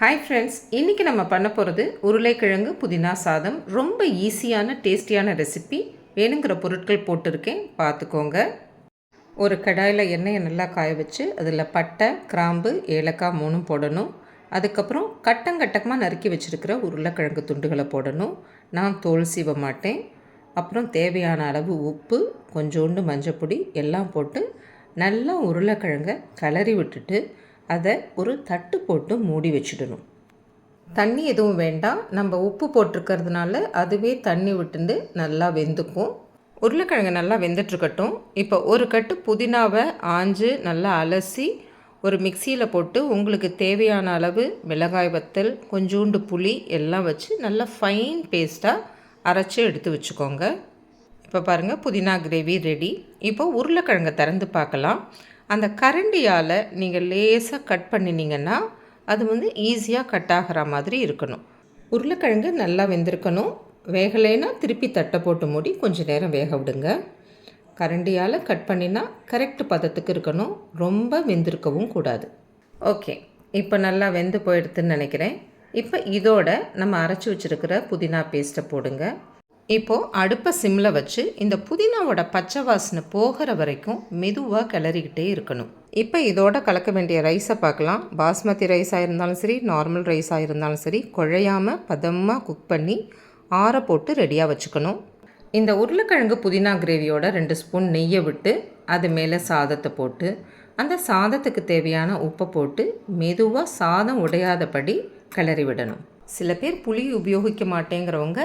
Hi friends இன்றைக்கி நம்ம பண்ண போகிறது உருளைக்கிழங்கு புதினா சாதம். ரொம்ப ஈஸியான டேஸ்டியான ரெசிபி வேணுங்கிற பொருட்கள் போட்டிருக்கேன். பார்த்துக்கோங்க. ஒரு கடாயில் எண்ணெயை நல்லா காய வச்சு அதில் பட்டை கிராம்பு ஏலக்காய் மூணும் போடணும். அதுக்கப்புறம் கட்டங்கட்டமாக நறுக்கி வச்சுருக்கிற உருளைக்கிழங்கு துண்டுகளை போடணும். நான் தோல் சீவ மாட்டேன். அப்புறம் தேவையான அளவு உப்பு கொஞ்சோண்டு மஞ்சப்பொடி எல்லாம் போட்டு நல்லா உருளைக்கிழங்க கிளறி விட்டுட்டு அதை ஒரு தட்டு போட்டு மூடி வச்சிடணும். தண்ணி எதுவும் வேண்டாம். நம்ம உப்பு போட்டிருக்கிறதுனால அதுவே தண்ணி விட்டுண்டு நல்லா வெந்துக்கும். உருளைக்கிழங்கு நல்லா வெந்துட்டுருக்கட்டும். இப்போ ஒரு கட்டு புதினாவை ஆஞ்சு நல்லா அலசி ஒரு மிக்சியில் போட்டு உங்களுக்கு தேவையான அளவு மிளகாய் வத்தல் கொஞ்சோண்டு புளி எல்லாம் வச்சு நல்லா ஃபைன் பேஸ்ட்டாக அரைச்சி எடுத்து வச்சுக்கோங்க. இப்போ பாருங்கள் புதினா கிரேவி ரெடி இப்போ உருளைக்கிழங்கை திறந்து பார்க்கலாம். அந்த கரண்டியால் நீங்கள் லேசாக கட் பண்ணினீங்கன்னா அது வந்து ஈஸியாக கட் ஆகிற மாதிரி இருக்கணும். உருளைக்கிழங்கு நல்லா வெந்திருக்கணும். வேகலைன்னா திருப்பி தட்டை போட்டு மூடி கொஞ்சம் நேரம் வேக விடுங்க. கரண்டியால் கட் பண்ணினா கரெக்ட் பதத்துக்கு இருக்கணும். ரொம்ப வெந்திருக்கவும் கூடாது. ஓகே. இப்போ நல்லா வெந்து போயிடுதுன்னு நினைக்கிறேன். இப்போ இதோட நம்ம அரைச்சி வச்சுருக்கிற புதினா பேஸ்ட்டை போடுங்க. இப்போது அடுப்பை சிம்மில் வச்சு இந்த புதினாவோட பச்சை வாசனை போகிற வரைக்கும் மெதுவாக கிளறிக்கிட்டே இருக்கணும். இப்போ இதோட கலக்க வேண்டிய ரைஸை பார்க்கலாம். பாஸ்மதி ரைஸாக இருந்தாலும் சரி நார்மல் ரைஸாக இருந்தாலும் சரி குழையாமல் பதமாக குக் பண்ணி ஆற போட்டு ரெடியாக வச்சுக்கணும். இந்த உருளைக்கிழங்கு புதினா கிரேவியோட ரெண்டு ஸ்பூன் நெய்யை விட்டு அது மேலே சாதத்தை போட்டு அந்த சாதத்துக்கு தேவையான உப்பை போட்டு மெதுவாக சாதம் உடையாதபடி கிளறி விடணும். சில பேர் புளி உபயோகிக்க மாட்டேங்கிறவங்க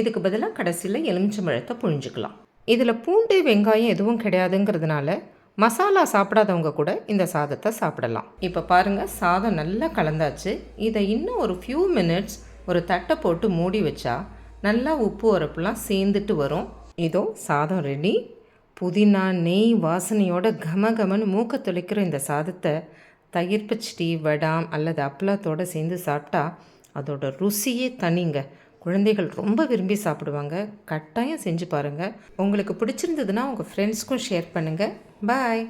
இதுக்கு பதிலாக கடைசியில் எலுமிச்சம்பழத்தை புழிஞ்சுக்கலாம். இதில் பூண்டு வெங்காயம் எதுவும் கிடையாதுங்கிறதுனால மசாலா சாப்பிடாதவங்க கூட இந்த சாதத்தை சாப்பிடலாம். இப்போ பாருங்கள் சாதம் நல்லா கலந்தாச்சு. இதை இன்னும் ஒரு ஃபியூ மினிட்ஸ் ஒரு தட்டை போட்டு மூடி வச்சா நல்லா உப்பு உரப்புலாம் சேர்ந்துட்டு வரும். இதோ சாதம் ரெடி புதினா நெய் வாசனையோட கம கமன்னு மூக்க துளைக்கிற இந்த சாதத்தை தயிர் பச்சடி வடாம் அல்லது அப்பளத்தோடு சேர்ந்து சாப்பிட்டா அதோட ருசியே தனிங்க. குழந்தைகள் ரொம்ப விரும்பி சாப்பிடுவாங்க. கட்டாயம் செஞ்சு பாருங்கள் உங்களுக்கு பிடிச்சிருந்ததுன்னா உங்கள் ஃப்ரெண்ட்ஸ்க்கும் ஷேர் பண்ணுங்கள் பாய்